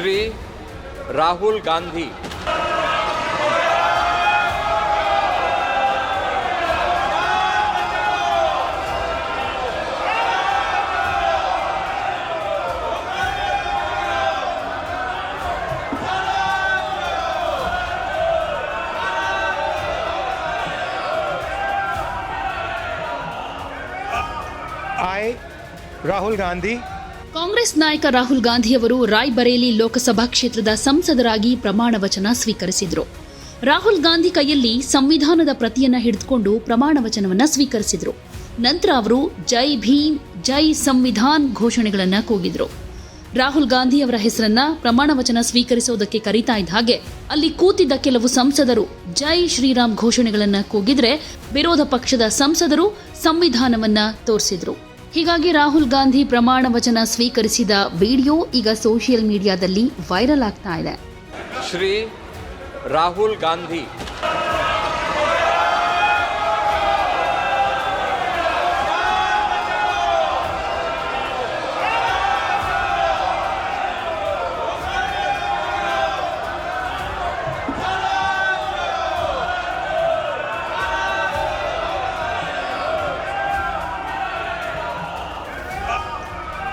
श्री राहुल गांधी। राहुल गांधी ಕಾಂಗ್ರೆಸ್ ನಾಯಕ ರಾಹುಲ್ ಗಾಂಧಿಯವರು ರಾಯ್ಬರೇಲಿ ಲೋಕಸಭಾ ಕ್ಷೇತ್ರದ ಸಂಸದರಾಗಿ ಪ್ರಮಾಣ ವಚನ ಸ್ವೀಕರಿಸಿದರು. ರಾಹುಲ್ ಗಾಂಧಿ ಕೈಯಲ್ಲಿ ಸಂವಿಧಾನದ ಪ್ರತಿಯನ್ನ ಹಿಡಿದುಕೊಂಡು ಪ್ರಮಾಣ ವಚನವನ್ನು ಸ್ವೀಕರಿಸಿದರು. ನಂತರ ಅವರು ಜೈ ಭೀಮ್, ಜೈ ಸಂವಿಧಾನ್ ಘೋಷಣೆಗಳನ್ನು ಕೂಗಿದರು. ರಾಹುಲ್ ಗಾಂಧಿ ಅವರ ಹೆಸರನ್ನ ಪ್ರಮಾಣ ವಚನ ಸ್ವೀಕರಿಸೋದಕ್ಕೆ ಕರೀತಾ ಇದ್ದ ಹಾಗೆ ಅಲ್ಲಿ ಕೂತಿದ್ದ ಕೆಲವು ಸಂಸದರು ಜೈ ಶ್ರೀರಾಮ್ ಘೋಷಣೆಗಳನ್ನು ಕೂಗಿದ್ರೆ ವಿರೋಧ ಪಕ್ಷದ ಸಂಸದರು ಸಂವಿಧಾನವನ್ನ ತೋರಿಸಿದ್ರು. ಹೀಗಾಗಿ ರಾಹುಲ್ ಗಾಂಧಿ ಪ್ರಮಾಣ ವಚನ ಸ್ವೀಕರಿಸಿದ ವಿಡಿಯೋ ಈಗ ಸೋಷಿಯಲ್ ಮೀಡಿಯಾದಲ್ಲಿ ವೈರಲ್ ಆಗ್ತಾ ಇದೆ. ಶ್ರೀ ರಾಹುಲ್ ಗಾಂಧಿ